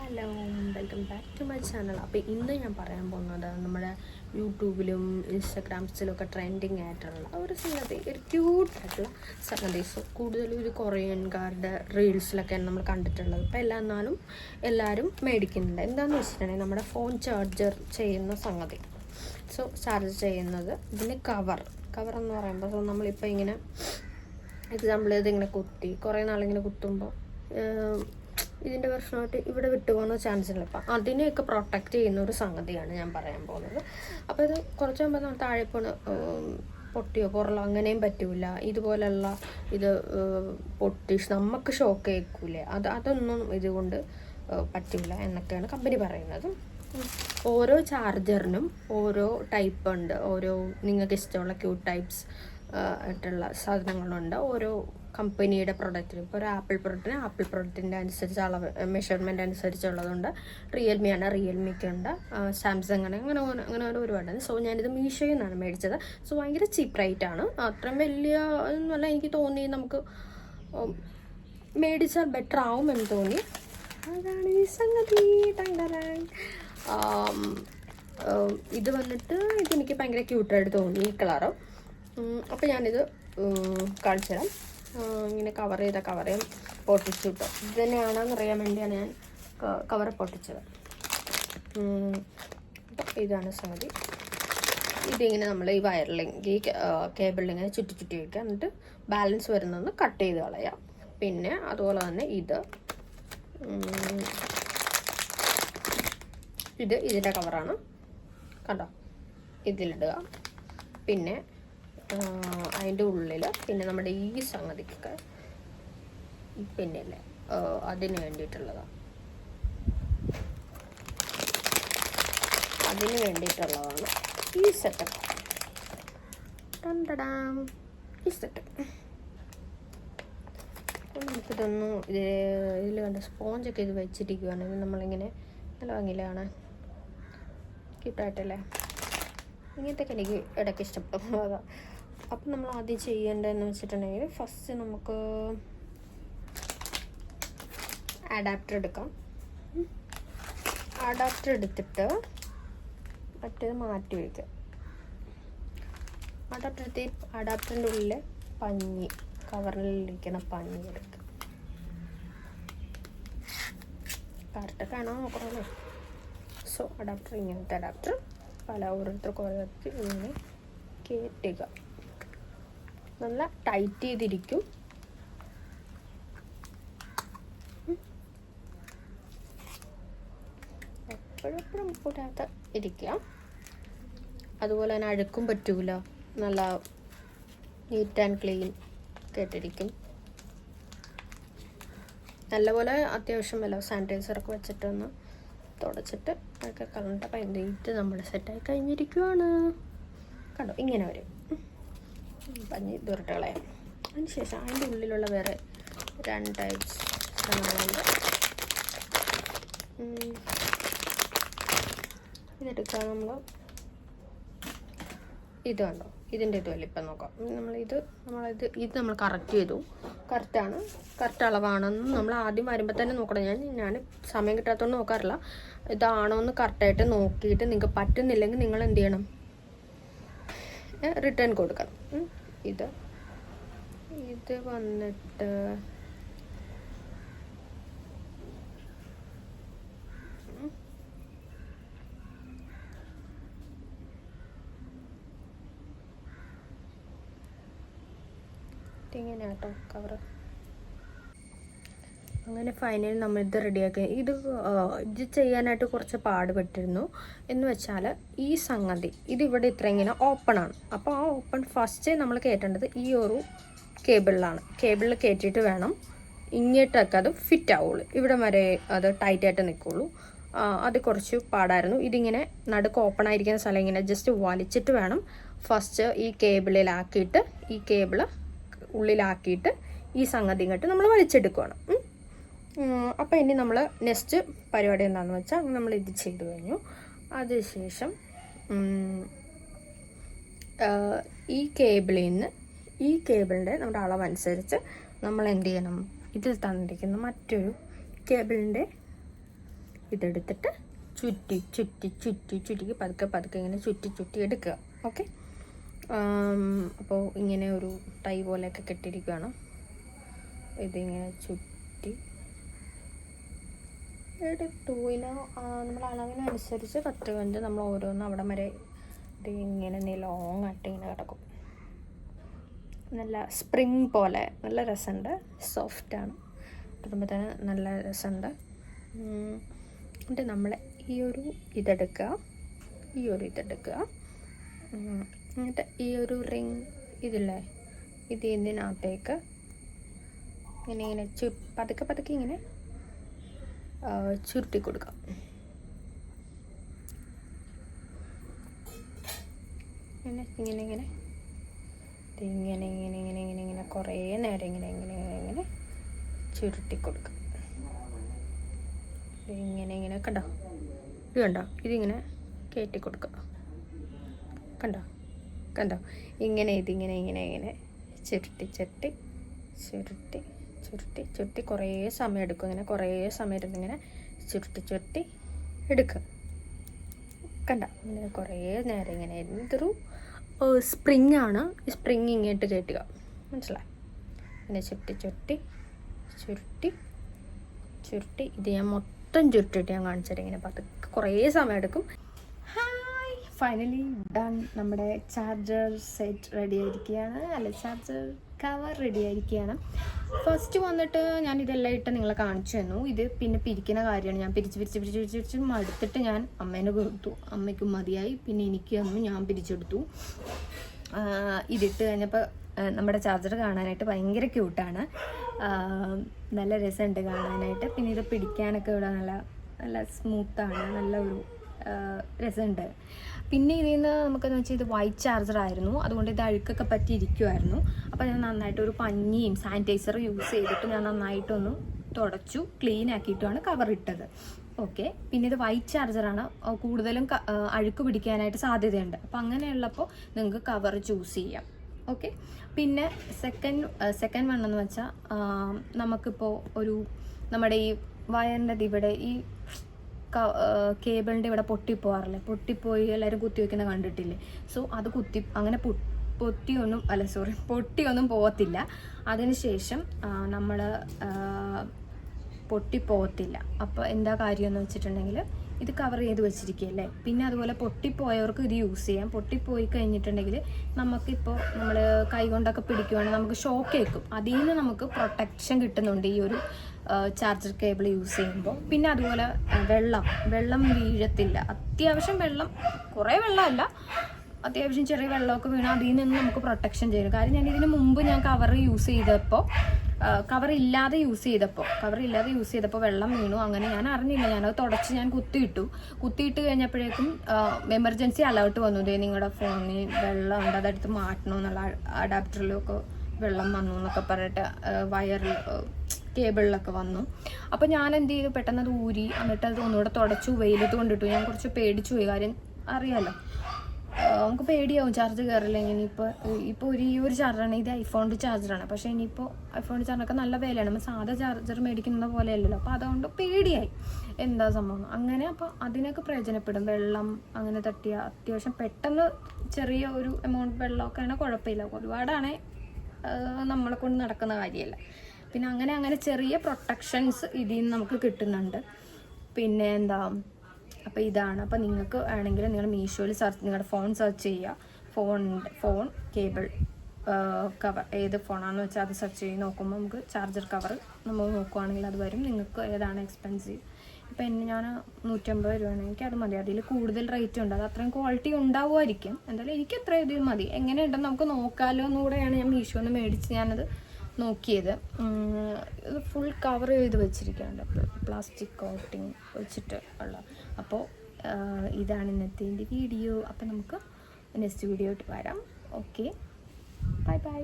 Hello welcome back to my channel അപ്പോൾ ഇന്ന് ഞാൻ പറയാൻ പോകുന്നത് നമ്മുടെ യൂട്യൂബിലും ഇൻസ്റ്റഗ്രാംസിലും ഒക്കെ ട്രെൻഡിങ് ആയിട്ടുള്ള ഒരു സംഗതി ഒരു ക്യൂട്ടായിട്ടുള്ള സംഗതി. സോ കൂടുതലും ഒരു കൊറിയൻകാരുടെ റീൽസിലൊക്കെയാണ് നമ്മൾ കണ്ടിട്ടുള്ളത്. അപ്പോൾ എല്ലാ എന്നാലും എല്ലാവരും മേടിക്കുന്നുണ്ട്. എന്താണെന്ന് വെച്ചിട്ടുണ്ടെങ്കിൽ നമ്മുടെ ഫോൺ ചാർജർ ചെയ്യുന്ന സംഗതി. സോ ചാർജ് ചെയ്യുന്നത് ഇതിന് കവർ കവർ എന്ന് പറയുമ്പോൾ സോ നമ്മളിപ്പോൾ ഇങ്ങനെ എക്സാമ്പിൾ ഇതിങ്ങനെ കുത്തി കുറേ നാളിങ്ങനെ കുത്തുമ്പോൾ ഇതിന്റെ പ്രശ്നമായിട്ട് ഇവിടെ വിട്ടുപോകുന്ന ചാൻസ് ഉണ്ട് അപ്പം അതിനെയൊക്കെ പ്രൊട്ടക്റ്റ് ചെയ്യുന്ന ഒരു സംഗതിയാണ് ഞാൻ പറയാൻ പോകുന്നത്. അപ്പോൾ ഇത് കുറച്ച് മുമ്പ് നമ്മൾ താഴെ പോണ പൊട്ടിയോ പുറലോ അങ്ങനെയും പറ്റൂല. ഇതുപോലെയുള്ള ഇത് പൊട്ടി നമുക്ക് ഷോക്ക് ഏൽക്കൂലേ. അത് അതൊന്നും ഇതുകൊണ്ട് പറ്റില്ല എന്നൊക്കെയാണ് കമ്പനി പറയുന്നത്. ഓരോ ചാർജറിനും ഓരോ ടൈപ്പ് ഉണ്ട്. ഓരോ നിങ്ങൾക്ക് ഇഷ്ടമുള്ള ക്യൂ ടൈപ്സ് ആയിട്ടുള്ള സാധനങ്ങളുണ്ട്. ഓരോ കമ്പനിയുടെ പ്രൊഡക്റ്റിന് ഇപ്പോൾ ഒരു ആപ്പിൾ പ്രൊഡക്റ്റിന് ആപ്പിൾ പ്രൊഡക്റ്റിന്റെ അനുസരിച്ച് അളവ് മെഷർമെന്റ് അനുസരിച്ചുള്ളതുണ്ട്. റിയൽമി ആണ് റിയൽമിക്ക് ഉണ്ട്. സാംസങ് ആണ്. അങ്ങനെ അങ്ങനെ അങ്ങനെ ഒരു ഒരുപാടുണ്ട് സോ ഞാനിത് മീഷോയിൽ നിന്നാണ് മേടിച്ചത്. സോ ഭയങ്കര ചീപ്പ് റേറ്റ് ആണ്. അത്രയും വലിയ എന്നല്ല എനിക്ക് തോന്നി നമുക്ക് മേടിച്ചാൽ ബെറ്റർ ആവും എന്ന് തോന്നി. അതാണ് ഈ സംഗതി. ഇത് വന്നിട്ട് ഇതെനിക്ക് ഭയങ്കര ക്യൂട്ടായിട്ട് തോന്നി ഈ കളറ് അപ്പോൾ ഞാനിത് കാണിച്ചു തരാം ഇങ്ങനെ കവർ ചെയ്ത കവറേയും പൊട്ടിച്ചു കിട്ടും ഇത് തന്നെയാണെന്ന് അറിയാൻ വേണ്ടിയാണ് ഞാൻ കവർ പൊട്ടിച്ചത്. ഇതാണ് സംഗതി ഇതിങ്ങനെ നമ്മൾ ഈ വയറിലിങ് ഈ കേബിളിങ്ങനെ ചുറ്റി ചുറ്റി വയ്ക്കുക എന്നിട്ട് ബാലൻസ് വരുന്നൊന്ന് കട്ട് ചെയ്ത് കളയാം. പിന്നെ അതുപോലെ തന്നെ ഇത് ഇത് ഇതിന്റെ കവറാണ് കണ്ടോ? ഇതിലിടുക. പിന്നെ അതിന്റെ ഉള്ളിൽ പിന്നെ നമ്മുടെ ഈ സംഗതിക്ക് പിന്നെ അല്ലേ അതിന് വേണ്ടിയിട്ടുള്ളതാണ് അതിന് വേണ്ടിയിട്ടുള്ളതാണ് ഈ സെറ്റപ്പ് ടണ്ടടാം ഈ സെറ്റപ്പ് അപ്പോൾ ഇത് ഇതിൽ കണ്ട സ്പോഞ്ചൊക്കെ ഇത് വെച്ചിരിക്കുകയാണെങ്കിൽ നമ്മളിങ്ങനെ നല്ല ഭംഗിയിലാണ്. കിട്ടായിട്ടല്ലേ ഇങ്ങനത്തെയൊക്കെ എനിക്ക് ഇടയ്ക്ക് ഇഷ്ടപ്പെടുന്നതാണ് അപ്പം നമ്മൾ ആദ്യം ചെയ്യേണ്ടതെന്ന് വെച്ചിട്ടുണ്ടെങ്കിൽ ഫസ്റ്റ് നമുക്ക് അഡാപ്റ്റർ എടുക്കാം. അഡാപ്റ്റർ എടുത്തിട്ട് മറ്റേത് മാറ്റി വയ്ക്കുക അഡാപ്റ്റർ എടുത്ത് അഡാപ്റ്ററിന്റെ ഉള്ളിൽ പഞ്ഞി കവറിലിരിക്കുന്ന പഞ്ഞി എടുക്കുക. കറക്റ്റ് കാണാൻ നോക്കണമല്ലോ. സോ അഡാപ്റ്റർ ഇങ്ങനത്തെ അഡാപ്റ്റർ പല ഓരോരുത്തർക്കും ഓരോരുത്തർ ഇങ്ങനെ കയറ്റുക നല്ല ടൈറ്റ് ചെയ്തിരിക്കും. എപ്പോഴെപ്പോഴും എപ്പോഴും കൂടാത്ത ഇരിക്കുക അതുപോലെ തന്നെ അഴുക്കും പറ്റൂല. നല്ല നീറ്റ് ആൻഡ് ക്ലീൻ കേട്ടിരിക്കും. നല്ലപോലെ അത്യാവശ്യം വല്ല വെച്ചിട്ട് ഒന്ന് തുടച്ചിട്ട് അതൊക്കെ കളണ്ട പൈന്റ് നമ്മൾ സെറ്റായി കഴിഞ്ഞിരിക്കുവാണ്. കണ്ടോ? ഇങ്ങനെ വരും. പഞ്ഞി ദുരട്ടകളെ അതിനുശേഷം അതിന്റെ ഉള്ളിലുള്ള വേറെ രണ്ട് ടൈപ്സ് സാധനങ്ങളുണ്ട്. ഇതെടുക്കുക നമ്മൾ ഇത് കണ്ടോ? ഇതിന്റെ ഇത് വലിപ്പം നോക്കാം. നമ്മളിത് നമ്മളിത് ഇത് നമ്മൾ കറക്റ്റ് ചെയ്തു. കറക്റ്റാണ് കറക്റ്റ് അളവാണെന്ന് നമ്മൾ ആദ്യം വരുമ്പോൾ തന്നെ നോക്കണം. ഞാൻ ഞാൻ സമയം കിട്ടാത്തതുകൊണ്ട് നോക്കാറില്ല. ഇതാണോ എന്ന് കറക്റ്റായിട്ട് നോക്കിയിട്ട് നിങ്ങൾക്ക് പറ്റുന്നില്ലെങ്കിൽ നിങ്ങൾ എന്ത് ചെയ്യണം? റിട്ടേൺ കൊടുക്കണം. ഇത് ഇത് വന്നിട്ട് ഉം. കവറ് അങ്ങനെ ഫൈനലി നമ്മളിത് റെഡിയാക്കി ഇത് ഇത് ചെയ്യാനായിട്ട് കുറച്ച് പാടുപെട്ടിരുന്നു. എന്ന് വെച്ചാൽ ഈ സംഗതി ഇതിവിടെ ഇത്ര ഇങ്ങനെ ഓപ്പൺ ആണ്. അപ്പോൾ ആ ഓപ്പൺ ഫസ്റ്റ് നമ്മൾ കയറ്റേണ്ടത് ഈ ഒരു കേബിളിലാണ് കേബിളിൽ കയറ്റിയിട്ട് വേണം ഇങ്ങോട്ടൊക്കെ അത് ഫിറ്റ് ആവുള്ളൂ. ഇവിടെ വരെ അത് ടൈറ്റായിട്ട് നിൽക്കുള്ളൂ അത് കുറച്ച് പാടായിരുന്നു. ഇതിങ്ങനെ നടുക്ക് ഓപ്പൺ ആയിരിക്കുന്ന സ്ഥലം ഇങ്ങനെ ജസ്റ്റ് വലിച്ചിട്ട് വേണം ഫസ്റ്റ് ഈ കേബിളിലാക്കിയിട്ട് ഈ കേബിൾ ഉള്ളിലാക്കിയിട്ട് ഈ സംഗതി ഇങ്ങോട്ട് നമ്മൾ വലിച്ചെടുക്കുകയാണ്. അപ്പോൾ ഇനി നമ്മൾ നെക്സ്റ്റ് പരിപാടി എന്താണെന്ന് വെച്ചാൽ നമ്മൾ ഇത് ചെയ്തു കഴിഞ്ഞു. അതിനുശേഷം ഈ കേബിളിൽ നിന്ന് ഈ കേബിളിന്റെ നമ്മുടെ അളവനുസരിച്ച് നമ്മൾ എന്ത് ചെയ്യണം? ഇതിൽ തന്നിരിക്കുന്ന മറ്റൊരു കേബിളിന്റെ ഇതെടുത്തിട്ട് ചുറ്റി ചുറ്റി ചുറ്റി ചുറ്റി പതുക്കെ പതുക്കെ ഇങ്ങനെ ചുറ്റി ചുറ്റി എടുക്കുക. ഓക്കെ അപ്പോൾ ഇങ്ങനെ ഒരു ടൈ പോലെയൊക്കെ കെട്ടിയിരിക്കുകയാണ്. ഇതിങ്ങനെ ചുറ്റി എടുത്തു ടൂവിന് നമ്മൾ അളവിനനുസരിച്ച് കത്ത് കണ്ട് നമ്മൾ ഓരോന്നും അവിടെ വരെ ഇത് ഇങ്ങനെ ലോങ് ആയിട്ട് ഇങ്ങനെ കിടക്കും. നല്ല സ്പ്രിങ് പോലെ നല്ല രസമുണ്ട്. സോഫ്റ്റാണ് കിട്ടുമ്പോൾ തന്നെ നല്ല രസമുണ്ട്. എന്നിട്ട് നമ്മൾ ഈ ഒരു ഇതെടുക്കുക. ഈ ഒരു ഇതെടുക്കുക. എന്നിട്ട് ഈ ഒരു റിങ് ഇതില്ലേ? ഇത് ഇതിനകത്തേക്ക് ഇങ്ങനെ ഇങ്ങനെ ചു പതുക്കെ പതുക്കെ ഇങ്ങനെ ചുരുട്ടി കൊടുക്കാം ഇങ്ങനെ ഇങ്ങനെ ഇങ്ങനെ ഇങ്ങനെ ഇങ്ങനെ ഇങ്ങനെ ഇങ്ങനെ ഇങ്ങനെ കുറേ നേരം ഇങ്ങനെ ഇങ്ങനെ ഇങ്ങനെ ഇങ്ങനെ ചുരുട്ടി കൊടുക്കുക ഇങ്ങനെ ഇങ്ങനെ കണ്ടോ ഇത് കണ്ടോ ഇതിങ്ങനെ കയറ്റി കൊടുക്കുക കണ്ടോ കണ്ടോ ഇങ്ങനെ ഇതിങ്ങനെ ഇങ്ങനെ ഇങ്ങനെ ചുരുട്ടി ചുരുട്ടി ചുരുട്ടി ചുരുട്ടി ചുരുട്ടി കുറേ സമയം എടുക്കും. ഇങ്ങനെ കുറേ സമയം ഇരുന്ന് ഇങ്ങനെ ചുരുട്ടി ചുരുട്ടി എടുക്കുക. കണ്ട ഇങ്ങനെ കുറേ നേരം ഇങ്ങനെ എന്തൊരു സ്പ്രിങ് ആണ് സ്പ്രിങ് ഇങ്ങോട്ട് കയറ്റുക മനസ്സിലായി? ഇങ്ങനെ ചുരുട്ടി ചുരുട്ടി ചുരുട്ടി ചുരുട്ടി. ഇത് ഞാൻ മൊത്തം ചുരുട്ടിട്ട് ഞാൻ കാണിച്ചുതരാം. ഇങ്ങനെ പതുക്കെ കുറേ സമയം എടുക്കും. ഫൈനലി ഡൺ നമ്മുടെ ചാർജർ സെറ്റ് റെഡി ആയിരിക്കുകയാണ്. അല്ല ചാർജർ കവർ റെഡി ആയിരിക്കുകയാണ്. ഫസ്റ്റ് വന്നിട്ട് ഞാൻ ഇതെല്ലാം ഇട്ട് നിങ്ങളെ കാണിച്ചു തന്നു. ഇത് പിന്നെ പിരിക്കുന്ന കാര്യമാണ്. ഞാൻ പിരിച്ച് പിരിച്ച് പിരിച്ച് പിരിച്ച് പിരിച്ച് മടുത്തിട്ട് ഞാൻ അമ്മേനെ കൊടുത്തു അമ്മയ്ക്കും മതിയായി. പിന്നെ എനിക്ക് തന്നു. ഞാൻ പിരിച്ചെടുത്തു. ഇതിട്ട് കഴിഞ്ഞപ്പോൾ നമ്മുടെ ചാർജർ കാണാനായിട്ട് ഭയങ്കര ക്യൂട്ടാണ് നല്ല രസമുണ്ട് കാണാനായിട്ട്. പിന്നെ ഇത് പിടിക്കാനൊക്കെ ഇവിടെ നല്ല നല്ല സ്മൂത്താണ് നല്ല ഒരു രസമുണ്ട്. പിന്നെ ഇതിൽ നിന്ന് നമുക്കെന്ന് വെച്ചാൽ ഇത് വൈറ്റ് ചാർജർ ആയിരുന്നു. അതുകൊണ്ട് ഇത് അഴുക്കൊക്കെ പറ്റിയിരിക്കുമായിരുന്നു അപ്പോൾ ഞാൻ നന്നായിട്ട് ഒരു പഞ്ഞിയും സാനിറ്റൈസറും യൂസ് ചെയ്തിട്ട് ഞാൻ നന്നായിട്ടൊന്ന് തുടച്ചു ക്ലീൻ ആക്കിയിട്ടുമാണ് കവർ ഇട്ടത്. ഓക്കെ പിന്നെ ഇത് വൈറ്റ് ചാർജറാണ് കൂടുതലും അഴുക്ക് പിടിക്കാനായിട്ട് സാധ്യതയുണ്ട്. അപ്പം അങ്ങനെയുള്ളപ്പോൾ നിങ്ങൾക്ക് കവർ ചൂസ് ചെയ്യാം. ഓക്കെ പിന്നെ സെക്കൻഡ് സെക്കൻഡ് വൺ എന്ന് വെച്ചാൽ നമുക്കിപ്പോൾ ഒരു നമ്മുടെ ഈ വയറിന്റെ ഇവിടെ ഈ കേബിളിന്റെ ഇവിടെ പൊട്ടിപ്പോവാറില്ലേ? പൊട്ടിപ്പോയി എല്ലാവരും കുത്തി വെക്കുന്ന കണ്ടിട്ടില്ലേ? സോ അത് കുത്തി അങ്ങനെ പൊത്തിയൊന്നും അല്ല സോറി പൊട്ടിയൊന്നും പോകത്തില്ല അതിനുശേഷം നമ്മൾ പൊട്ടിപ്പോകത്തില്ല അപ്പോൾ എന്താ കാര്യമെന്ന് വെച്ചിട്ടുണ്ടെങ്കിൽ ഇത് കവർ ചെയ്ത് വെച്ചിരിക്കുകയല്ലേ പിന്നെ അതുപോലെ പൊട്ടിപ്പോയവർക്ക് ഇത് യൂസ് ചെയ്യാം. പൊട്ടിപ്പോയി കഴിഞ്ഞിട്ടുണ്ടെങ്കിൽ നമുക്കിപ്പോൾ നമ്മൾ കൈകൊണ്ടൊക്കെ പിടിക്കുവാണെങ്കിൽ നമുക്ക് ഷോക്ക് ഏൽക്കും. അതിൽ നിന്ന് നമുക്ക് പ്രൊട്ടക്ഷൻ കിട്ടുന്നുണ്ട് ഈ ഒരു ചാർജർ കേബിൾ യൂസ് ചെയ്യുമ്പോൾ. പിന്നെ അതുപോലെ വെള്ളം. വെള്ളം വീഴത്തില്ല. അത്യാവശ്യം വെള്ളം കുറേ വെള്ളമല്ല. അത്യാവശ്യം ചെറിയ വെള്ളമൊക്കെ വീണാൽ അതിൽ നിന്ന് നമുക്ക് പ്രൊട്ടക്ഷൻ ചെയ്യും. കാര്യം ഞാൻ ഇതിന് മുമ്പ് ഞാൻ കവർ യൂസ് ചെയ്തപ്പോൾ കവർ ഇല്ലാതെ യൂസ് ചെയ്തപ്പോൾ കവർ ഇല്ലാതെ യൂസ് ചെയ്തപ്പോൾ വെള്ളം വീണു. അങ്ങനെ ഞാൻ അറിഞ്ഞില്ല. ഞാനത് തുടച്ച് ഞാൻ കുത്തിയിട്ടു. കുത്തിയിട്ട് കഴിഞ്ഞപ്പോഴേക്കും എമർജൻസി അലേർട്ട് വന്നു. ഇതേ നിങ്ങളുടെ ഫോണിൽ വെള്ളം ഉണ്ട്. അതെടുത്ത് മാറ്റണം എന്നുള്ള അഡാപ്റ്ററിലൊക്കെ വെള്ളം വന്നു എന്നൊക്കെ പറഞ്ഞിട്ട് വയറിൽ കേബിളിലൊക്കെ വന്നു. അപ്പോൾ ഞാൻ എന്ത് ചെയ്തു? പെട്ടെന്ന് അത് ഊരി എന്നിട്ട് അത് ഒന്നുകൂടെ തുടച്ചു. വെയിലത്ത് കൊണ്ടിട്ടു. ഞാൻ കുറച്ച് പേടിച്ചു പോയി. കാര്യം അറിയാലോ. ആ, നമുക്ക് പേടിയാവും ചാർജ് കയറില്ല ഇനിയിപ്പോൾ ഇപ്പോൾ ഒരു ഈ ഒരു ചാർജറാണ് ഇത് ഐഫോണിന്റെ ചാർജറാണ് പക്ഷേ ഇനിയിപ്പോൾ ഐഫോണിന്റെ ചാർജറൊക്കെ നല്ല വിലയാണ്. നമ്മൾ സാധാ ചാർജർ മേടിക്കുന്ന പോലെയല്ലല്ലോ. അപ്പോൾ അതുകൊണ്ട് പേടിയായി. എന്താ സംഭവം? അങ്ങനെ അപ്പോൾ അതിനൊക്കെ പ്രയോജനപ്പെടും. വെള്ളം അങ്ങനെ തട്ടിയ അത്യാവശ്യം പെട്ടെന്ന് ചെറിയ ഒരു എമൗണ്ട് വെള്ളമൊക്കെ ആണെങ്കിൽ കുഴപ്പമില്ല. ഒരുപാടാണ് നമ്മളെ കൊണ്ട് നടക്കുന്ന കാര്യമല്ല. പിന്നെ അങ്ങനെ അങ്ങനെ ചെറിയ പ്രൊട്ടക്ഷൻസ് ഇതിൽ നിന്ന് നമുക്ക് കിട്ടുന്നുണ്ട്. പിന്നെ എന്താ അപ്പോൾ ഇതാണ്. അപ്പോൾ നിങ്ങൾക്ക് വേണമെങ്കിൽ നിങ്ങൾ മീഷോയിൽ സെർച്ച് നിങ്ങളുടെ ഫോൺ സെർച്ച് ചെയ്യുക ഫോൺ ഫോൺ കേബിൾ കവർ ഏത് ഫോണാണെന്ന് വെച്ചാൽ അത് സെർച്ച് ചെയ്ത് നോക്കുമ്പോൾ നമുക്ക് ചാർജർ കവർ നമ്മൾ നോക്കുവാണെങ്കിൽ അത് വരും. നിങ്ങൾക്ക് ഏതാണ് എക്സ്പെൻസീവ് ഇപ്പം എന്നെ ഞാൻ നൂറ്റമ്പത് രൂപയാണ്. എനിക്ക് അത് മതി. അതിൽ കൂടുതൽ റേറ്റ് ഉണ്ട്. അത് അത്രയും ക്വാളിറ്റി ഉണ്ടാവുമായിരിക്കും. എന്തായാലും എനിക്ക് എത്ര ഇത് മതി. എങ്ങനെയുണ്ടെന്ന് നമുക്ക് നോക്കാമല്ലോ എന്നുകൂടെയാണ് ഞാൻ മീഷോന്ന് മേടിച്ച് ഞാനത് നോക്കിയത്. ഇത് ഫുൾ കവർ ചെയ്ത് വെച്ചിരിക്കുകയാണ്. പ്ലാസ്റ്റിക് കോട്ടിങ് വെച്ചിട്ട് ഉള്ള. അപ്പോൾ ഇതാണ് ഇന്നത്തെ എന്റെ വീഡിയോ അപ്പോൾ നമുക്ക് നെക്സ്റ്റ് വീഡിയോ ആയിട്ട് വരാം. Okay bye bye